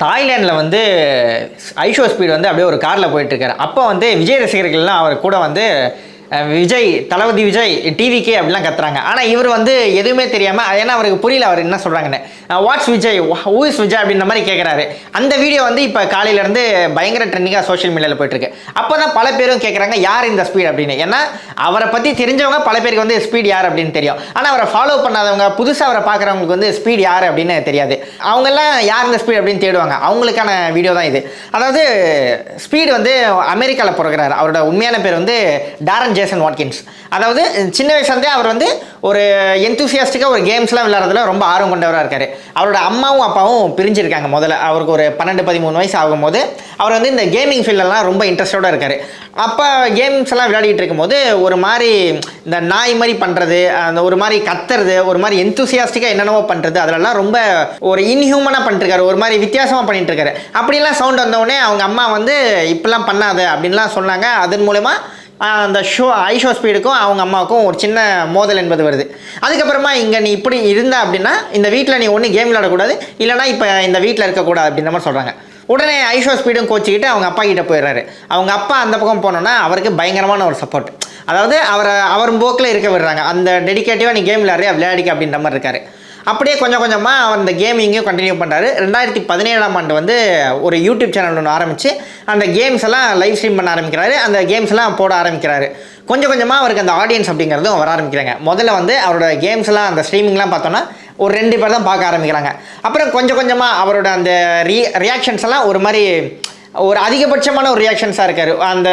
தாய்லாண்டில் வந்து ஐஷோ ஸ்பீட் வந்து அப்படியே ஒரு காரில் போயிட்டுருக்காரு அப்போ வந்து விஜய் ரசிகர்கள்லாம் அவர் கூட வந்து விஜய் தளபதி விஜய் டிவிக்கே அப்படிலாம் கத்துறாங்க. ஆனால் இவர் வந்து எதுவுமே தெரியாமல் ஏன்னா அவருக்கு புரியல அவர் என்ன சொல்கிறாங்கன்னு what's Vijay? Who is Vijay அப்படின்ற மாதிரி கேட்குறாரு அந்த வீடியோ வந்து இப்போ காலையிலேருந்து பயங்கர ட்ரெண்டிங்காக சோஷியல் மீடியாவில் போயிட்டுருக்கு. அப்போ தான் பல பேரும் கேட்குறாங்க யார் இந்த ஸ்பீட் அப்படின்னு. ஏன்னா அவரை பற்றி தெரிஞ்சவங்க பல பேருக்கு வந்து ஸ்பீட் யார் அப்படின்னு தெரியும். ஆனால் அவரை ஃபாலோ பண்ணாதவங்க புதுசாக அவரை பார்க்குறவங்களுக்கு வந்து ஸ்பீட் யார் அப்படின்னு தெரியாது. அவங்கெல்லாம் யார் இந்த ஸ்பீட் அப்படின்னு தேடுவாங்க. அவங்களுக்கான வீடியோ தான் இது. அதாவது ஸ்பீட் வந்து அமெரிக்காவில் பிறகுறாரு. அவரோட உண்மையான பேர் வந்து டாரன் ஜேசன் வாட்கின்ஸ் அதாவது சின்ன வயசுலேருந்தே அவர் வந்து ஒரு எந்தூசியாஸ்டிக்காக ஒரு கேம்ஸ்லாம் விளையாடுறதுல ரொம்ப ஆர்வம் கொண்டவராக இருக்கார். அவரோட அம்மாவும் அப்பாவும் பிரிஞ்சிருக்காங்க முதல்ல. அவருக்கு ஒரு பன்னெண்டு பதிமூணு வயசு ஆகும்போது அவர் வந்து இந்த கேமிங் ஃபீல்டெல்லாம் ரொம்ப இன்ட்ரெஸ்டோடு இருக்கார். அப்போ கேம்ஸ் எல்லாம் விளையாடிட்டு இருக்கும்போது ஒரு மாதிரி இந்த நாய் மாதிரி பண்ணுறது அந்த ஒரு மாதிரி கத்துறது ஒரு மாதிரி எந்தூசியாஸ்டிக்காக என்னென்னவோ பண்ணுறது அதிலெல்லாம் ரொம்ப ஒரு இன்ஹியூமனாக பண்ணிட்டுருக்காரு ஒரு மாதிரி வித்தியாசமாக பண்ணிட்டுருக்காரு. அப்படிலாம் சவுண்ட் வந்தவுடனே அவங்க அம்மா வந்து இப்படிலாம் பண்ணாத அப்படின்லாம் சொன்னாங்க. அதன் மூலமாக அந்த ஷோ ஐஷோ ஸ்பீடுக்கும் அவங்க அம்மாவுக்கும் ஒரு சின்ன மோதல் என்பது வருது. அதுக்கப்புறமா இங்கே நீ இப்படி இருந்த அப்படின்னா இந்த வீட்டில் நீ ஒன்றும் கேம் விளையாடக்கூடாது. இல்லைனா இப்போ இந்த வீட்டில் இருக்கக்கூடாது அப்படின்ற மாதிரி சொல்கிறாங்க உடனே ஐஷோ ஸ்பீடும் கோச்சிக்கிட்டு அவங்க அப்பா கிட்ட போயிடுறாரு. அவங்க அப்பா அந்த பக்கம் போனோன்னா அவருக்கு பயங்கரமான ஒரு சப்போர்ட் அதாவது அவரை அவர் போக்கில் இருக்க விடுறாங்க. அந்த டெடிகேட்டிவாக நீ கேம் விளையாடுறியா? விளையாடிக்க அப்படின்ற மாதிரி இருக்காரு. அப்படியே கொஞ்சம் கொஞ்சமாக அவர் இந்த கேமிங்கையும் கண்டினியூ பண்ணுறாரு ரெண்டாயிரத்தி பதினேழாம் ஆண்டு வந்து ஒரு யூடியூப் சேனல் ஒன்று ஆரம்பித்து அந்த கேம்ஸ் எல்லாம் லைவ் ஸ்ட்ரீம் பண்ண ஆரம்பிக்கிறாரு. அந்த கேம்ஸ் எல்லாம் போட ஆரம்பிக்கிறாரு. கொஞ்சம் கொஞ்சமாக அவருக்கு அந்த ஆடியன்ஸ் அப்படிங்கிறதும் வர ஆரம்பிக்கிறாங்க. முதல்ல வந்து அவரோட கேம்ஸ் எல்லாம் அந்த ஸ்ட்ரீமிங்லாம் பார்த்தோன்னா ஒரு ரெண்டு பேர் தான் பார்க்க ஆரம்பிக்கிறாங்க. அப்புறம் கொஞ்சம் கொஞ்சமாக அவரோட அந்த ரீ ரியாக்ஷன்ஸ் எல்லாம் ஒரு மாதிரி ஒரு அதிகபட்சமான ஒரு ரியாக்ஷன்ஸாக இருக்காரு. அந்த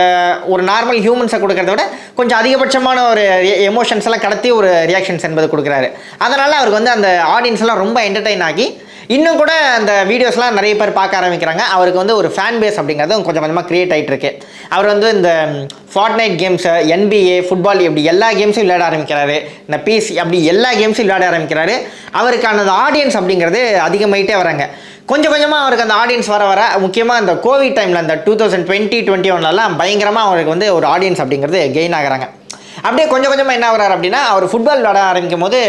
ஒரு நார்மல் ஹியூமன்ஸை கொடுக்கறத விட கொஞ்சம் அதிகபட்சமான ஒரு எமோஷன்ஸ் எல்லாம் கடத்தி ஒரு ரியாக்ஷன்ஸ் என்பது கொடுக்குறாரு. அதனால் அவருக்கு வந்து அந்த ஆடியன்ஸ் எல்லாம் ரொம்ப என்டர்டெயின் ஆகி இன்னும் கூட அந்த வீடியோஸ்லாம் நிறைய பேர் பார்க்க ஆரம்பிக்கிறாங்க. அவருக்கு வந்து ஒரு ஃபேன் பேஸ் அப்படிங்கிறது கொஞ்சம் கொஞ்சமாக க்ரியேட் ஆகிட்டு இருக்கு அவர் வந்து இந்த Fortnite games NBA football இப்படி எல்லா கேம்ஸும் விளையாட ஆரம்பிக்கிறாரு. இந்த பிசி அப்படி எல்லா கேம்ஸும் விளையாட ஆரம்பிக்கிறாரு. அவருக்கான அந்த ஆடியன்ஸ் அப்படிங்கிறது அதிகமாகிட்டே வராங்க. கொஞ்சம் கொஞ்சமாக அவருக்கு அந்த ஆடியன்ஸ் வர வர முக்கியமாக இந்த கோவிட் டைமில் அந்த டூ தௌசண்ட் டுவெண்ட்டி டுவெண்ட்டி ஒன்லலாம் பயங்கரமாக அவருக்கு வந்து ஒரு ஆடியன்ஸ் அப்படிங்கிறது கெயின் ஆகுறாங்க. அப்படியே கொஞ்சம் கொஞ்சமாக என்ன ஆகிறார் அப்படின்னா அவர் ஃபுட்பால் விளாட ஆரம்பிக்கும் போது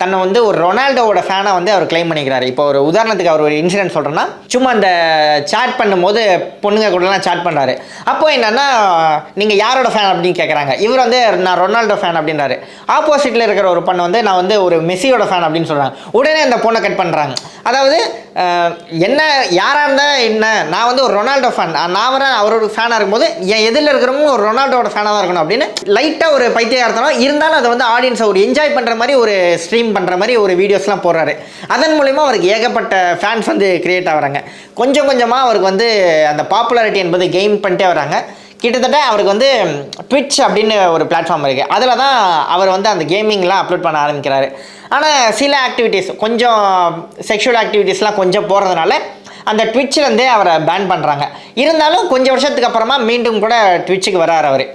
தன்னை வந்து ஒரு ரொனால்டோவோட ஃபேனாக வந்து அவர் கிளைம் பண்ணிக்கிறார். இப்போ ஒரு உதாரணத்துக்கு அவர் ஒரு இன்சிடென்ட் சொல்கிறேன்னா சும்மா அந்த சாட் பண்ணும்போது பொண்ணுங்க கூடலாம் சாட் பண்ணுறாரு அப்போ என்னன்னா நீங்கள் யாரோட ஃபேன் அப்படின்னு கேட்குறாங்க இவர் வந்து நான் ரொனால்டோ ஃபேன் அப்படின்றாரு. ஆப்போசிட்டில் இருக்கிற ஒரு பொண்ணு வந்து நான் வந்து ஒரு மெஸ்ஸியோட ஃபேன் அப்படின்னு சொல்கிறாங்க உடனே அந்த பொண்ணை கட் பண்ணுறாங்க அதாவது என்ன யாராக இருந்தால் என்ன நான் வந்து ஒரு ரொனால்டோ ஃபேன் நான் வர அவரோட ஃபேனாக இருக்கும்போது என் எதிரில் இருக்கிறவங்க ஒரு ரொனால்டோட ஃபேனாக தான் இருக்கணும் அப்படின்னு லைட்டாக ஒரு பைத்தியகாரத்தனம் இருந்தாலும் அதை வந்து ஆடியன்ஸை ஒரு என்ஜாய் பண்ணுற மாதிரி ஒரு ஸ்ட்ரீம் பண்ணுற மாதிரி ஒரு வீடியோஸ்லாம் போடுறாரு. அதன் மூலிமா அவருக்கு ஏகப்பட்ட ஃபேன்ஸ் வந்து கிரியேட் ஆகுறாங்க. கொஞ்சம் கொஞ்சமாக அவருக்கு வந்து அந்த பாப்புலாரிட்டி என்பது கெயின் பண்ணிட்டே வராங்க. கிட்டத்தட்ட அவருக்கு வந்து ட்விட்ச் அப்படின்னு ஒரு பிளாட்ஃபார்ம் இருக்குது அதில் தான் அவர் வந்து அந்த கேமிங்லாம் அப்லோட் பண்ண ஆரம்பிக்கிறாரு. ஆனால் சில ஆக்டிவிட்டீஸ் கொஞ்சம் செக்ஷுவல் ஆக்டிவிட்டீஸ்லாம் கொஞ்சம் போகிறதுனால அந்த ட்விட்ச்லேருந்தே அவரை பேன் பண்ணுறாங்க இருந்தாலும் கொஞ்சம் வருஷத்துக்கு அப்புறமா மீண்டும் கூட ட்விட்சுக்கு வராரு அவர்.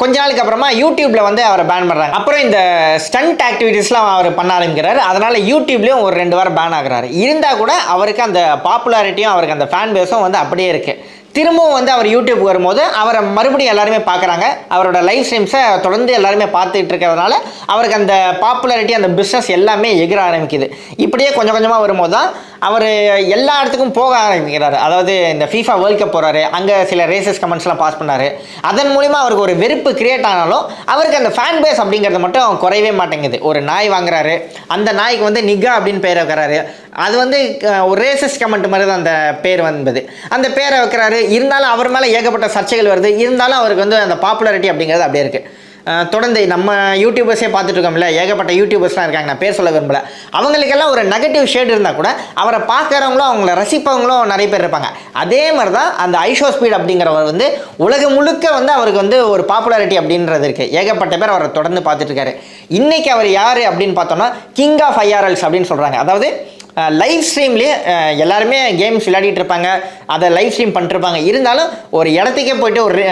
கொஞ்ச நாளுக்கு அப்புறமா யூடியூப்ல வந்து அவரை பேன் பண்ணுறாங்க அப்புறம் இந்த ஸ்டண்ட் ஆக்டிவிட்டீஸ்லாம் அவர் பண்ண ஆரம்பிக்கிறாரு. அதனால யூடியூப்லேயும் ஒரு ரெண்டு வாரம் பேன் ஆகுறாரு. இருந்தால் கூட அவருக்கு அந்த பாப்புலாரிட்டியும் அவருக்கு அந்த ஃபேன் பேஸும் வந்து அப்படியே இருக்குது திரும்பவும் வந்து அவர் யூடியூப் வரும்போது அவரை மறுபடியும் எல்லாருமே பார்க்குறாங்க. அவரோட லைஃப் ஸ்ட்ரீம்ஸை தொடர்ந்து எல்லாருமே பார்த்துட்டு இருக்கிறதுனால அவருக்கு அந்த பாப்புலாரிட்டி அந்த பிஸ்னஸ் எல்லாமே எகிர ஆரம்பிக்குது. இப்படியே கொஞ்சம் கொஞ்சமாக வரும்போது தான் அவர் எல்லா இடத்துக்கும் போக ஆரம்பிக்கிறார். அதாவது இந்த ஃபீஃபா வேர்ல்ட் கப் போகிறாரு அங்கே சில ரேசஸ் கமெண்ட்ஸ்லாம் பாஸ் பண்ணார். அதன் மூலிமா அவருக்கு ஒரு வெறுப்பு கிரியேட் ஆனாலும் அவருக்கு அந்த ஃபேன் பேஸ் அப்படிங்கிறது மட்டும் குறையவே மாட்டேங்குது. ஒரு நாய் வாங்குறாரு அந்த நாய்க்கு வந்து நிகா அப்படின்னு பேர் வைக்கிறாரு. அது வந்து ஒரு ரேசஸ் கமெண்ட் மாதிரி தான் அந்த பேர் வந்தது. அந்த பேரை வைக்கிறாரு. இருந்தாலும் அவர் மேலே ஏகப்பட்ட சர்ச்சைகள் வருது. இருந்தாலும் அவருக்கு வந்து அந்த பாப்புலாரிட்டி அப்படிங்கிறது அப்படியே இருக்குது தொடர்ந்து நம்ம யூடியூபர்ஸே பார்த்துட்டு இருக்கோம்ல. ஏகப்பட்ட யூடியூபர்ஸ்லாம் இருக்காங்க. நான் பேர் சொல்ல விரும்பல. அவங்களுக்கெல்லாம் ஒரு நெகட்டிவ் ஷேட் இருந்தால் கூட அவரை பார்க்குறவங்களும் அவங்கள ரசிப்பவங்களும் நிறைய பேர் இருப்பாங்க. அதே மாதிரி தான் அந்த ஐஷோ ஸ்பீட் அப்படிங்கிறவர் வந்து உலகம் முழுக்க வந்து அவருக்கு வந்து ஒரு பாப்புலாரிட்டி அப்படின்றது இருக்குது ஏகப்பட்ட பேர் அவரை தொடர்ந்து பார்த்துட்டு இருக்காரு. இன்றைக்கி அவர் யார் அப்படின்னு பார்த்தோம்னா கிங் ஆஃப் ஐஆர்எல்ஸ் அப்படின்னு சொல்கிறாங்க அதாவது லைவ் ஸ்ட்ரீம்லேயே எல்லாருமே கேம்ஸ் விளையாடிட்டு இருப்பாங்க. அதை லைவ் ஸ்ட்ரீம் பண்ணிருப்பாங்க இருந்தாலும் ஒரு இடத்துக்கே போயிட்டு ஒரு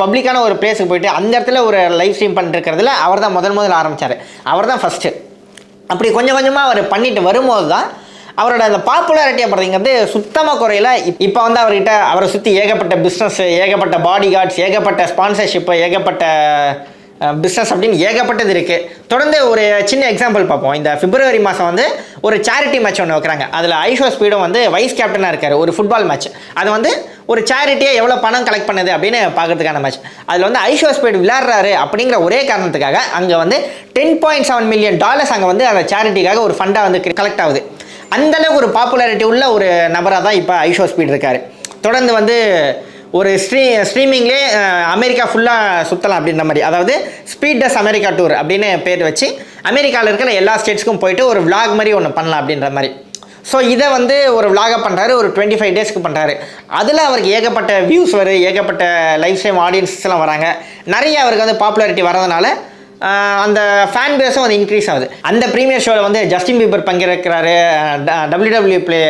பப்ளிக்கான ஒரு பிளேஸுக்கு போயிட்டு அந்த இடத்துல ஒரு லைவ் ஸ்ட்ரீம் பண்ணிருக்கிறதுல அவர் தான் முதல் முதல் ஆரம்பித்தார் அவர் தான் ஃபஸ்ட்டு அப்படி கொஞ்சம் கொஞ்சமாக அவர் பண்ணிட்டு வரும்போது தான் அவரோட அந்த பாப்புலாரிட்டி அப்படிங்கிறது சுத்தமாக குறையில. இப்போ வந்து அவர்கிட்ட அவரை சுற்றி ஏகப்பட்ட பிஸ்னஸ் ஏகப்பட்ட பாடி கார்ட்ஸ் ஏகப்பட்ட ஸ்பான்சர்ஷிப்பு ஏகப்பட்ட பிஸ்னஸ் அப்படின்னு ஏகப்பட்டது இருக்குது தொடர்ந்து ஒரு சின்ன எக்ஸாம்பிள் பார்ப்போம். இந்த பிப்ரவரி மாதம் வந்து ஒரு சேரிட்டி மேட்ச் ஒன்று வைக்கிறாங்க. அதில் ஐஷோ ஸ்பீடும் வந்து வைஸ் கேப்டனாக இருக்கார். ஒரு ஃபுட்பால் மேட்ச் அது வந்து ஒரு சேரிட்டியை எவ்வளோ பணம் கலெக்ட் பண்ணுது அப்படின்னு பார்க்கறதுக்கான மேட்ச் அதில் வந்து ஐஷோ ஸ்பீடு விளையாடுறாரு அப்படிங்கிற ஒரே காரணத்துக்காக அங்கே வந்து ten point seven million dollars அங்கே வந்து அந்த சேரிட்டிக்காக ஒரு ஃபண்டாக வந்து கலெக்ட் ஆகுது. அந்தளவுக்கு ஒரு பாப்புலாரிட்டி உள்ள ஒரு நபராக தான் இப்போ ஐஷோ ஸ்பீட் இருக்கார். தொடர்ந்து வந்து ஒரு ஸ்ட்ரீ ஸ்ட்ரீமிங்லே அமெரிக்கா ஃபுல்லாக சுற்றலாம் அப்படின்ற மாதிரி. அதாவது ஸ்பீட் டஸ் அமெரிக்கா டூர் அப்படின்னு பேர் வச்சு அமெரிக்காவில் இருக்கிற எல்லா ஸ்டேட்ஸ்க்கும் போயிட்டு ஒரு விளாக் மாதிரி ஒன்று பண்ணலாம் அப்படின்ற மாதிரி. ஸோ இதை வந்து ஒரு vlog-ஆ பண்ணுறாரு ஒரு டுவெண்ட்டி ஃபைவ் டேஸ்க்கு பண்ணுறாரு அதில் அவருக்கு ஏகப்பட்ட வியூஸ் வரும் ஏகப்பட்ட லைஃப் டைம் ஆடியன்ஸ்லாம் வராங்க. நிறைய அவருக்கு வந்து பாப்புலாரிட்டி வரதுனால அந்த ஃபேன் பேஸும் அது இன்க்ரீஸ் ஆகுது. அந்த ப்ரீமியர் ஷோவில் வந்து Justin Bieber பங்கேற்கிறாரு W W play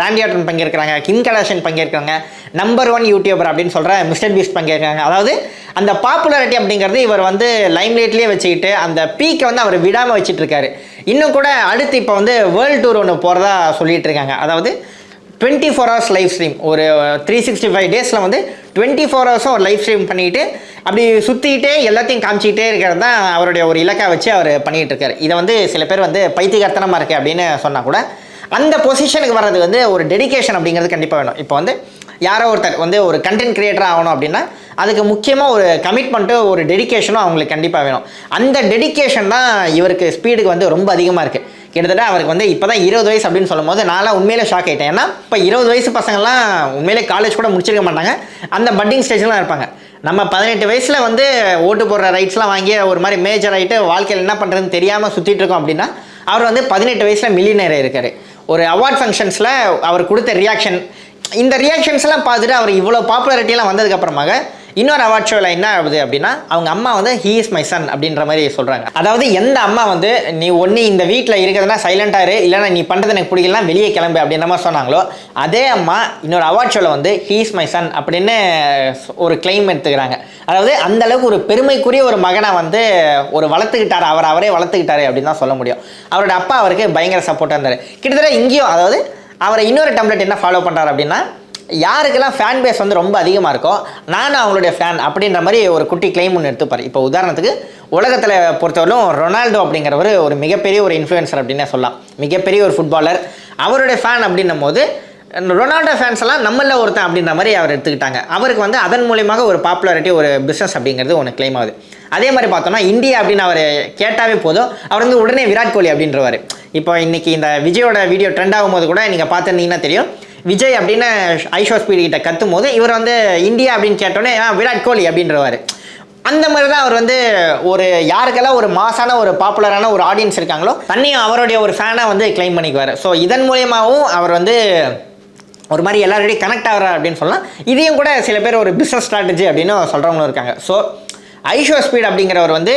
Randy Orton பங்கேற்கிறாங்க Kim Kardashian பங்கேற்கிறாங்க நம்பர் ஒன் யூடியூபர் அப்படின்னு சொல்கிற மிஸ்டர் பீஸ்ட் பங்கேற்கிறாங்க. அதாவது அந்த பாப்புலாரிட்டி அப்படிங்கிறது இவர் வந்து லைம்லைட்லேயே வச்சுக்கிட்டு அந்த பீக்கை வந்து அவர் விடாமல் வச்சுட்டு இருக்காரு. இன்னும் கூட அடுத்து இப்போ வந்து வேர்ல்டு டூர் ஒன்று போகிறதா சொல்லிட்டு இருக்காங்க. அதாவது twenty four hours live stream ஒரு த்ரீ சிக்ஸ்டி ஃபைவ் டேஸில் வந்து டுவெண்ட்டி ஃபோர் ஹவர்ஸும் ஒரு லைவ் ஸ்ட்ரீம் பண்ணிக்கிட்டு அப்படி சுற்றிக்கிட்டே எல்லாத்தையும் காமிச்சிக்கிட்டே இருக்கிறது தான் அவருடைய ஒரு இலக்கை வச்சு அவர் பண்ணிகிட்டு இருக்கார். இதை வந்து சில பேர் வந்து பைத்தியகர்த்தனமாக இருக்குது அப்படின்னு சொன்னால் கூட அந்த பொசிஷனுக்கு வர்றது வந்து ஒரு டெடிகேஷன் அப்படிங்கிறது கண்டிப்பாக வேணும். இப்போ வந்து யாரோ ஒருத்தர் வந்து ஒரு கண்டென்ட் கிரியேட்டர் ஆகணும் அப்படின்னா அதுக்கு முக்கியமாக ஒரு கமிட்மெண்ட்டும் ஒரு டெடிகேஷனும் அவங்களுக்கு கண்டிப்பாக வேணும். அந்த டெடிகேஷன் தான் இவருக்கு ஸ்பீடுக்கு வந்து ரொம்ப அதிகமாக இருக்குது கிட்டத்தட்ட அவருக்கு வந்து இப்போ தான் இருபது வயசு அப்படின்னு சொல்லும்போது நான்லாம் உண்மையிலே ஷாக் ஆகிட்டேன் ஏன்னா இப்போ இருபது வயசு பசங்கள்லாம் உண்மையிலே காலேஜ் கூட முடிச்சிருக்க மாட்டாங்க. அந்த பட்டிங் ஸ்டேஜ்லாம் இருப்பாங்க. நம்ம பதினெட்டு வயசில் வந்து ஓட்டு போடுற ரைட்ஸ்லாம் வாங்கி ஒரு மாதிரி மேஜர் ஆகிட்டு வாழ்க்கையில் என்ன பண்ணுறதுன்னு தெரியாமல் சுற்றிட்டு இருக்கோம் அப்படின்னா அவர் வந்து பதினெட்டு வயசில் மில்லியனர் இருக்கார். ஒரு அவார்ட் ஃபங்க்ஷன்ஸில் அவர் கொடுத்த ரியாக்ஷன் இந்த ரியாக்ஷன்ஸ்லாம் பார்த்துட்டு அவர் இவ்வளோ பாப்புலாரிட்டியெல்லாம் வந்ததுக்கப்புறமாக இன்னொரு அவார்ட் ஷோவில் என்ன ஆகுது அப்படின்னா அவங்க அம்மா வந்து ஹீ இஸ் மை சன் அப்படின்ற மாதிரி சொல்கிறாங்க அதாவது எந்த அம்மா வந்து நீ ஒன்று இந்த வீட்டில் இருக்கிறதுனா சைலண்டாக இரு இல்லைன்னா நீ பண்ணுறது எனக்கு பிடிக்கலாம் வெளியே கிளம்பு அப்படின்ற மாதிரி சொன்னாங்களோ அதே அம்மா இன்னொரு அவார்ட் ஷோவில் வந்து ஹீ இஸ் மை சன் அப்படின்னு ஒரு கிளைம் எடுத்துக்கிறாங்க. அதாவது அந்த அளவுக்கு ஒரு பெருமைக்குரிய ஒரு மகனை வந்து ஒரு வளர்த்துக்கிட்டாரு அவர் அவரே வளர்த்துக்கிட்டாரு அப்படின்னு தான் சொல்ல முடியும். அவரோட அப்பா அவருக்கு பயங்கர சப்போர்ட்டாக இருந்தார். கிட்டத்தட்ட இங்கேயும் அதாவது அவரை இன்னொரு டெம்ப்ளேட் என்ன ஃபாலோ பண்ணுறாரு அப்படின்னா யாருக்கெல்லாம் ஃபேன் பேஸ் வந்து ரொம்ப அதிகமாக இருக்கோ நானும் அவங்களுடைய ஃபேன் அப்படின்ற மாதிரி ஒரு குட்டி கிளைம் ஒன்று எடுத்துப்பார் இப்போ உதாரணத்துக்கு உலகத்தில் பொறுத்தவரையிலும் ரொனால்டோ அப்படிங்கிறவர் ஒரு மிகப்பெரிய ஒரு இன்ஃப்ளூயன்சர் அப்படின்னே சொல்லலாம். மிகப்பெரிய ஒரு ஃபுட்பாலர் அவருடைய ஃபேன் அப்படின்னும் போது ரொனால்டோ ஃபேன்ஸ் எல்லாம் நம்மள ஒருத்தன் அப்படின்ற மாதிரி அவர் எடுத்துக்கிட்டாங்க. அவருக்கு வந்து அதன் மூலியமாக ஒரு பாப்புலாரிட்டி ஒரு பிஸ்னஸ் அப்படிங்கிறது ஒன்று கிளைம் ஆகுது. அதே மாதிரி பார்த்தோம்னா இந்தியா அப்படின்னு அவர் கேட்டாவே போதும். அவர் வந்து உடனே விராட் கோலி அப்படின்றவர். இப்போ இன்னைக்கு இந்த விஜயோட வீடியோ ட்ரெண்ட் ஆகும்போது கூட நீங்கள் பார்த்துருந்தீங்கன்னா தெரியும். விஜய் அப்படின்னு ஐஷோ ஸ்பீடு கிட்ட கத்தும் போது இவர் வந்து இந்தியா அப்படின்னு கேட்டோன்னே விராட் கோலி அப்படின்றவார். அந்த மாதிரி தான் அவர் வந்து ஒரு யாருக்கெல்லாம் ஒரு மாசான ஒரு பாப்புலரான ஒரு ஆடியன்ஸ் இருக்காங்களோ தன்னையும் அவருடைய ஒரு ஃபேனாக வந்து கிளைம் பண்ணிக்குவார். ஸோ இதன் மூலியமாகவும் அவர் வந்து ஒரு மாதிரி எல்லாரோடையும் கனெக்ட் ஆகிறார் அப்படின்னு சொல்லலாம். இதையும் கூட சில பேர் ஒரு பிஸ்னஸ் ஸ்ட்ராட்டஜி அப்படின்னு சொல்கிறவங்களும் இருக்காங்க. ஸோ ஐஷோ ஸ்பீட் அப்படிங்கிறவர் வந்து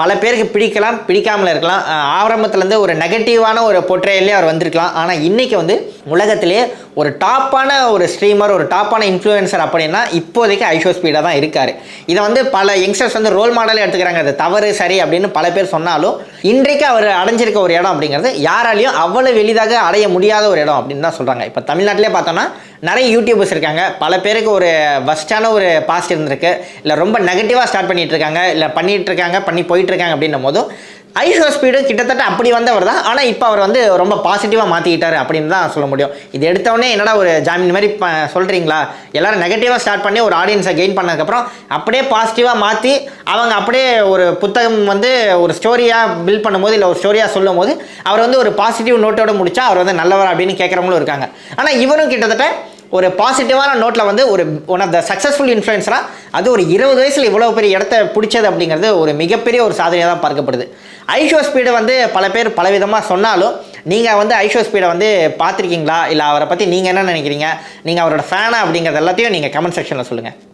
பல பேருக்கு பிடிக்கலாம் பிடிக்காமல் இருக்கலாம். ஆரம்பத்துலேருந்து ஒரு நெகட்டிவான ஒரு பொற்றையிலே அவர் வந்திருக்கலாம். ஆனால் இன்றைக்கி வந்து உலகத்திலே ஒரு டாப்பான ஒரு ஸ்ட்ரீமர் ஒரு டாப்பான இன்ஃப்ளூயன்சர் அப்படின்னா இப்போதைக்கு ஐஷோ ஸ்பீடாக தான் இருக்கார். இதை வந்து பல யங்ஸ்டர்ஸ் வந்து ரோல் மாடலே எடுத்துக்கிறாங்க. அது தவறு சரி அப்படின்னு பல பேர் சொன்னாலும் இன்றைக்கு அவர் அடைஞ்சிருக்க ஒரு இடம் அப்படிங்கிறது யாராலையும் அவ்வளோ எளிதாக அடைய முடியாத ஒரு இடம் அப்படின்னு தான் சொல்கிறாங்க இப்போ தமிழ்நாட்டிலே பார்த்தோன்னா நிறைய யூடியூபர்ஸ் இருக்காங்க. பல பேருக்கு ஒரு ஃபஸ்ட்டான ஒரு பாஸ்ட் இருந்திருக்கு. இல்லை ரொம்ப நெகட்டிவாக ஸ்டார்ட் பண்ணிட்டு இருக்காங்க. இல்லை பண்ணிட்டு இருக்காங்க பண்ணி போயிட்டு இருக்காங்க அப்படின்னும் போதும் ஐஷோ ஸ்பீடும் கிட்டத்தட்ட அப்படி வந்தவர் தான். ஆனால் இப்போ அவர் வந்து ரொம்ப பாசிட்டிவாக மாற்றிக்கிட்டாரு அப்படின்னு தான் சொல்ல முடியும். இது எடுத்தவொடனே என்னடா ஒரு ஜாமீன் மாதிரி ப சொல்கிறீங்களா எல்லோரும் நெகட்டிவாக ஸ்டார்ட் பண்ணி ஒரு ஆடியன்ஸை கெயின் பண்ணதுக்கப்புறம் அப்படியே பாசிட்டிவாக மாற்றி அவங்க அப்படியே ஒரு புத்தகம் வந்து ஒரு ஸ்டோரியாக பில்ட் பண்ணும்போது இல்லை ஒரு ஸ்டோரியாக சொல்லும் போது அவர் வந்து ஒரு பாசிட்டிவ் நோட்டோடு முடித்தா அவர் வந்து நல்லவர் அப்படின்னு கேட்குறவங்களும் இருக்காங்க. ஆனால் இவரும் கிட்டத்தட்ட ஒரு பாசிட்டிவான நோட்டில் வந்து ஒரு ஒன் ஆஃப் த சக்ஸஸ்ஃபுல் இன்ஃப்ளூயன்ஸராக அது ஒரு இருபது வயசில் இவ்வளோ பெரிய இடத்த பிடிச்சது அப்படிங்கிறது ஒரு மிகப்பெரிய ஒரு சாதனையாக தான் பார்க்கப்படுது. ஐஷோ ஸ்பீடை வந்து பல பேர் பலவிதமாக சொன்னாலும் நீங்கள் வந்து ஐஷோ ஸ்பீடை வந்து பார்த்துருக்கீங்களா? இல்லை அவரை பற்றி நீங்கள் என்ன நினைக்கிறீங்க? நீங்கள் அவரோட ஃபேனா அப்படிங்கிறது எல்லாத்தையும் நீங்கள் கமெண்ட் செக்ஷனில் சொல்லுங்கள்